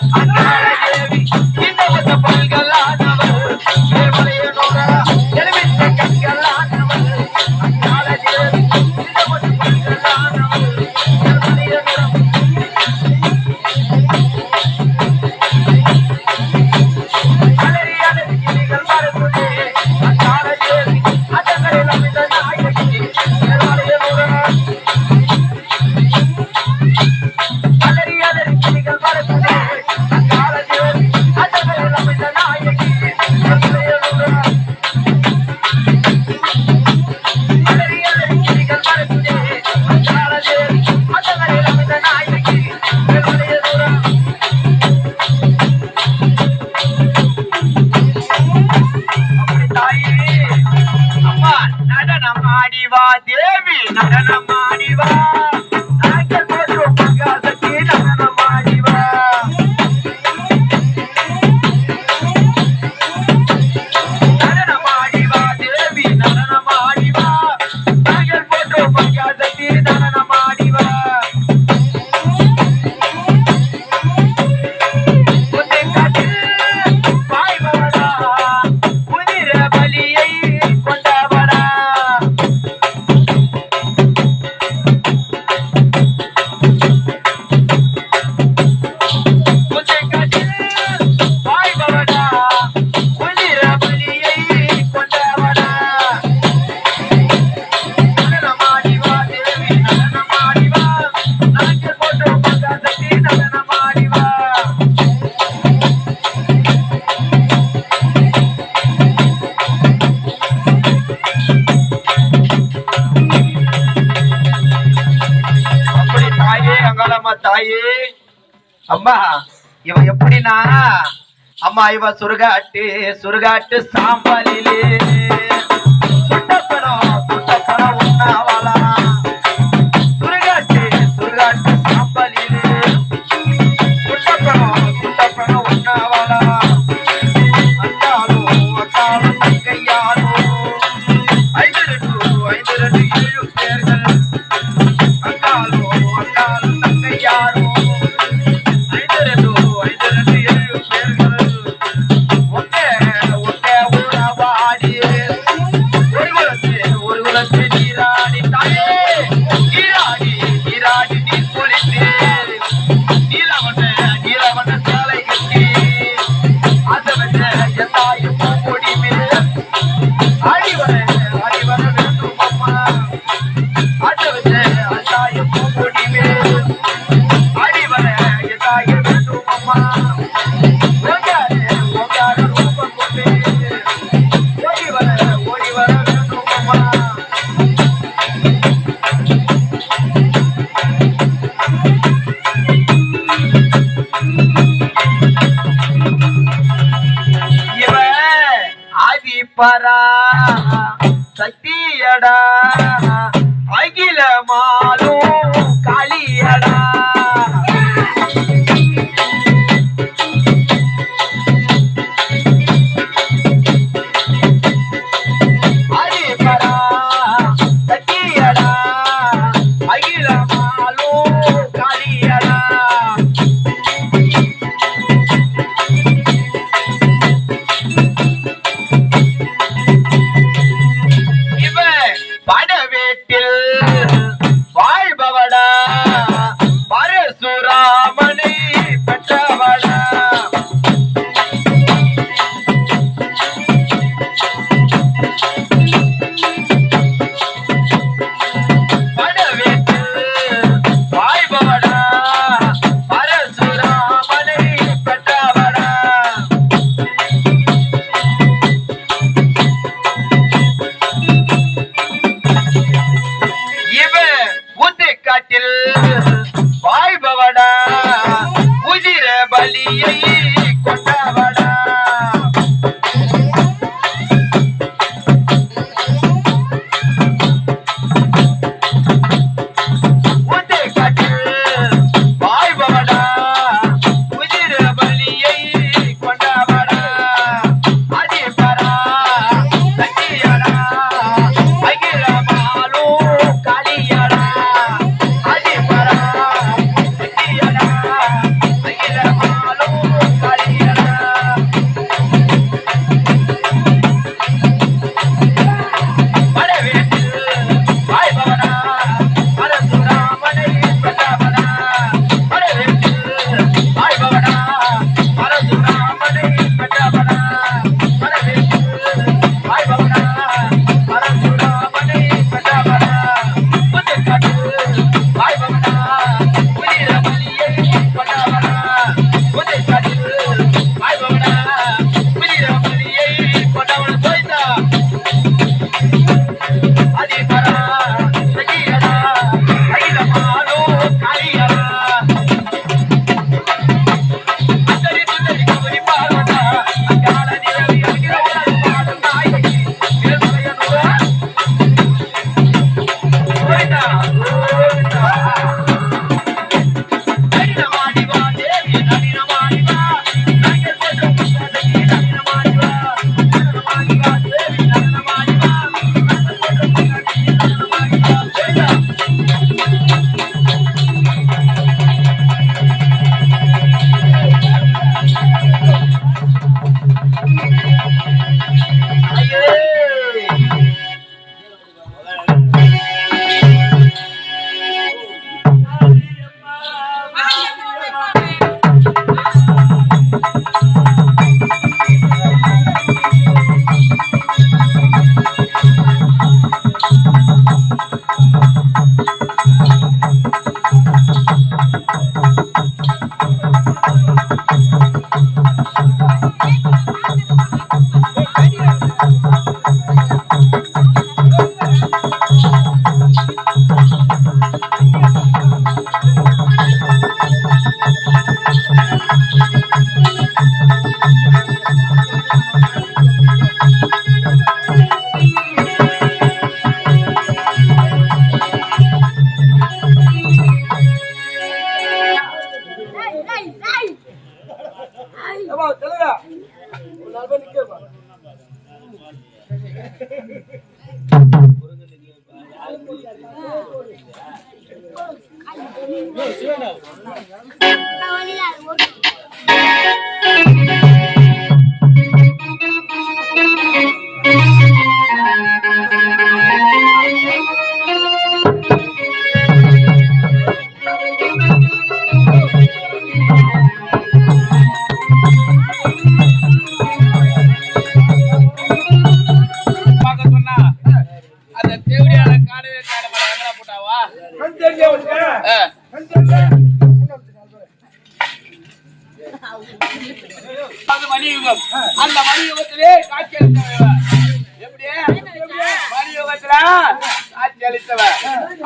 Atrás. அம்மா இவ எப்படின்னா அம்மா இவ சுருகாட்டு சுருகாட்டு சாம்பலிலே.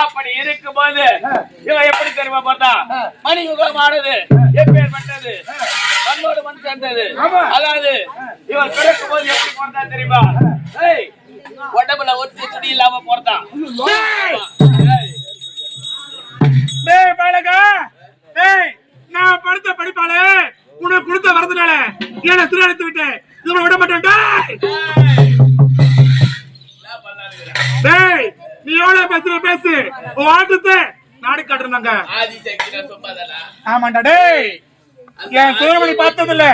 அப்படி இருக்கும்போது இவன் எப்படி தெரியுமா பார்த்தா மணியுகமானது எப்பேற்பட்டது மண்ணோடு மண் சேர்ந்தது அதாவது இவன் பிறக்கும் போது எப்படி போறதா தெரியுமா ஏய், உடம்புல ஒத்து துணி இல்லாம போறதா டேய் நான் படுத்த படிப்பாளே உனக்கு கொடுத்த வரதுனால என்ன திருநெடுத்து விட்டேன். இவனை விட மாட்டேன். டேய்! டேய் நீ எவ்வளவு பேசுற? பேசு. உன் ஆட்டத்தை நாடு காட்டுறாங்க ஆமாண்டா டேய். என் சூரமணி பார்த்தது இல்ல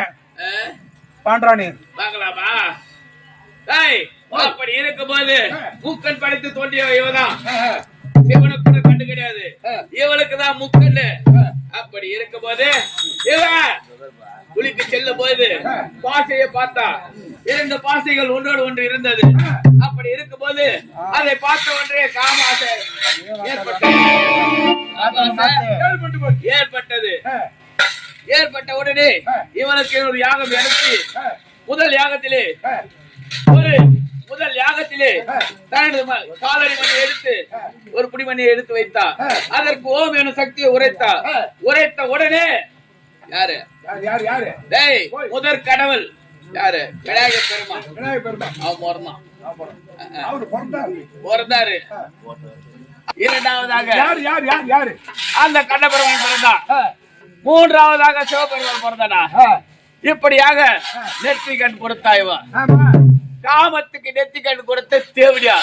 ஆ? பாண்டானி டேய், அப்படி இருக்கும்போது மூக்கன் படைத்து தோண்டிய இவதான் சிவனுக்கு கூட கண்டு கிடையாது. இவளுக்கு தான் முக்கண்ணு அப்படி இருக்கும்போது இவன் குளிக்கு செல்லும் போது பாசையை பார்த்தா இரண்டு பாசைகள் ஒன்றோடு ஒன்று இருந்தது. அப்படி இருக்கும்போது அதை பார்த்த ஒன்றே காமாசை ஏற்பட்டது. ஏற்பட்டது. ஏற்பட்ட உடனே இவனுக்கு ஒரு யாகம் நடத்தி முதல் யாகத்திலே ஒரு முதல் யாகத்திலே தனது காலடி மணி எடுத்து ஒரு புடி மணியை எடுத்து வைத்தார் அதற்கு ஓம் எனும் சக்தியை உரைத்தார் உரைத்த உடனே யாரு? டேய் முதற் கடவுள். யாரு? விநாயக பெருமான் விநாயகர் பெருமாள். அவன் பிறந்தான். அவரு பிறந்தாரு. பிறந்தாரு. இரண்டாவதாக. யார் யார் யார் யாரு? அந்த கண்ணபெருமான் பிறந்தான். மூன்றாவதாக சிவபெருமான் பிறந்தானா? இப்படியாக நெற்றி கண் கொடுத்தா இவன். ஆமா. காமத்துக்கு நெத்தி கண் கொடுத்த தேவடியா?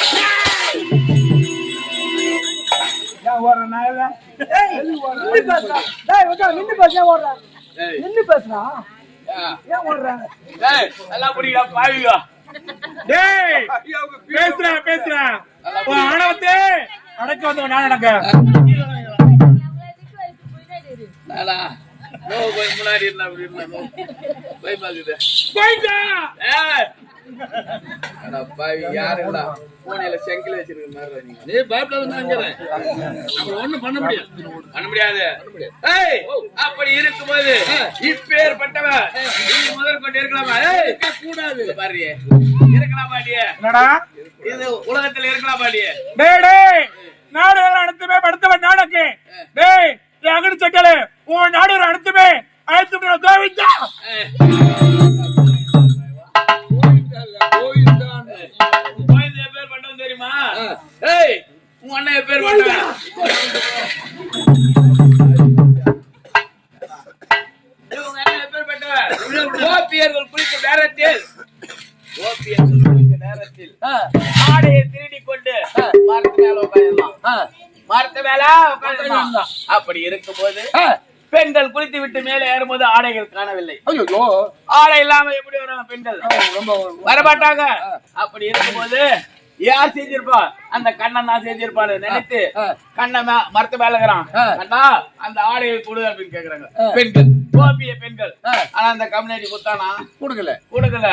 ஏன் ஓடுற நாயல நின்னு பேசுறா. ஏன் ஓடுற? ஏய், நின்னு பேசுறா. ஏன்? ஏன் ஓடுற? ஏய், எல்லாம் புரியுதா பாவிங்க டேய் பேசுறேன் பேசுறேன் உன் ஆணவத்தை அடக்க வந்தவன் நான் நடக்க நானா நோ போய் முன்னாடி இருந்தா அப்படி இருந்தா பயமாக்குது போயிட்டா அப்படி இருக்கும்போது இப்பேற்பட்டவன் நீ முதல் கொண்டு இருக்கலாமா? ஏய் கூடாது பாரு. இருக்கலாமா இது உலகத்துல இருக்கலாமா நீ டேய் டேய் நாடு அனைத்துமே படுத்தவன் நாடக்கு டேய் அகடி சட்டலே உன் நாடு அனைத்துமே அழைத்து கோவிந்தா. பேர் பண்ணவன் தெரியுமா ஏய் உன் அண்ணன் பேர் பண்ணவன் இவங்க அண்ணன் பேர் கோபியர்கள் குளிக்கும் நேரத்தில் கோபியர்கள் நேரத்தில் ஆடையை திருடி கொண்டு மரத்து மேல உட்காந்துலாம் மரத்து மேல உட்காந்துலாம் அப்படி இருக்கும்போது பெண்கள் குளித்து விட்டு மேலே ஏறும்போது ஆடைகள் காணவில்லை. ஐயோ ஆடை இல்லாம எப்படி வரும் பெண்கள்? ரொம்ப வரமாட்டாங்க. அப்படி இருக்கும்போது யார் செஞ்சிருப்பா? அந்த கண்ணன் தான் செஞ்சிருப்பான்னு நினைத்து கண்ணன் மரத்து மேல இருக்கிறான். கண்ணா அந்த ஆடையை கொடு அப்படின்னு கேக்குறாங்க. பெண்கள் கோபிய பெண்கள். ஆனா அந்த கம்யூனிட்டி குத்தானா கொடுக்கல. கொடுக்கல.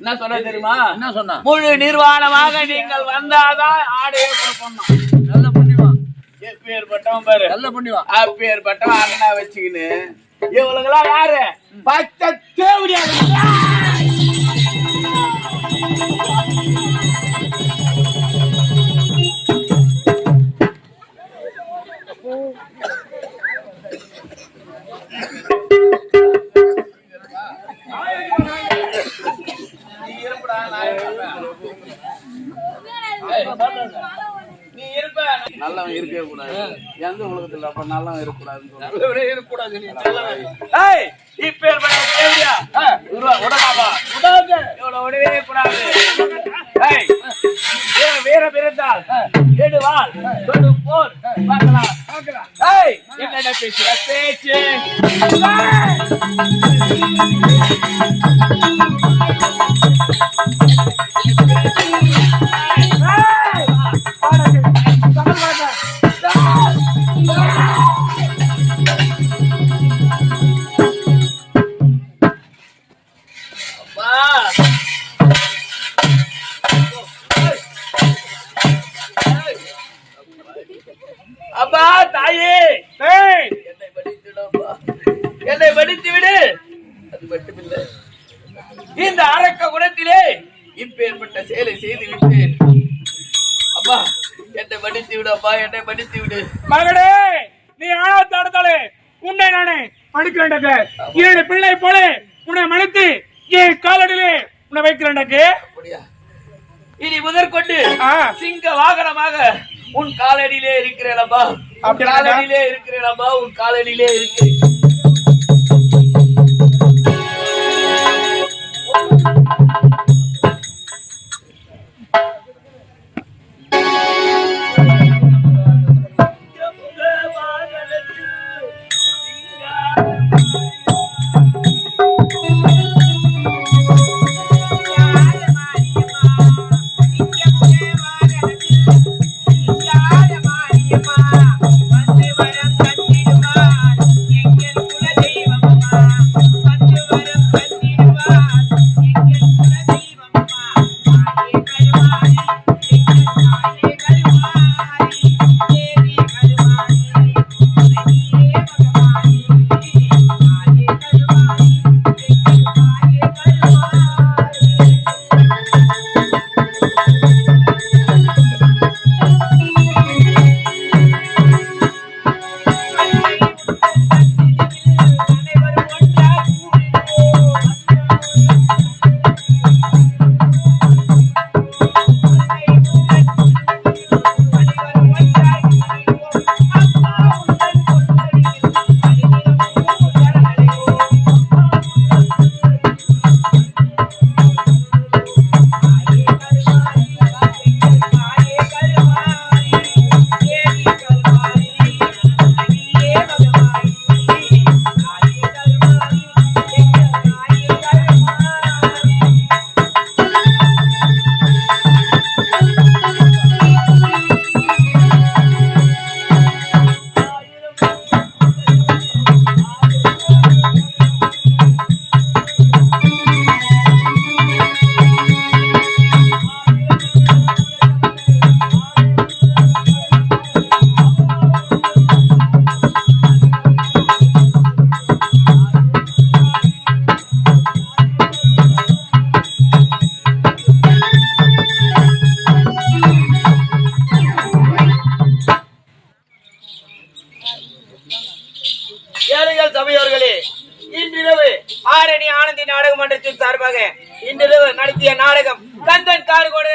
என்ன சொல்ல தெரியுமா? என்ன சொன்னா முழு நிர்வாணமாக நீங்கள் வந்தாதான் ஆடையை கொடுப்போம் நல்ல புண்ணியவான் எப்பேற்பட்டவன் பாரு. நல்ல புண்ணியவான் அப்பேற்பட்டவன் அண்ணா வச்சுக்கின்னு. இவளுங்கெல்லாம் யாரு? பச்சை தேவடியாக நீ இருப்படா நான் இருப்பேன். ஏய், நல்லவன் இருக்கவே கூடாது. எந்த உலகத்துல அப்ப நல்லவன் இருக்க கூடாதுன்னு இருக்கக்கூடாது நீ ஏய் இப்பேற்பட்ட தேவடியா உருவா உடலாமா இவ்வளவு உடவே கூடாது. ஏய் வீர பிறந்தால் எடுவாள் தொடு போர். பார்க்கலாம். ஏய் என்னடா பேசுற? பேச்சு. என்னை படித்து விடு அப்பா என்னை படித்து விடு. மகனே நீ ஆழத்தை அடுத்தாலே உன்னை நானே அடுக்கிறேன்டாக்கு இரண்டு பிள்ளை போல உன்னை மனைத்து என் காலடியிலே உன்னை வைக்கிறேன்டாக்கு இனி முதற்கொண்டு. சிங்க வாகனமாக உன் காலடியிலே இருக்கிறேனப்பா? காலடியிலே இருக்கிறேனப்பா உன் காலடியிலே இருக்கிறேன். ஏழைகள் நடத்திய நாடகம் கந்தன் கார்கோடு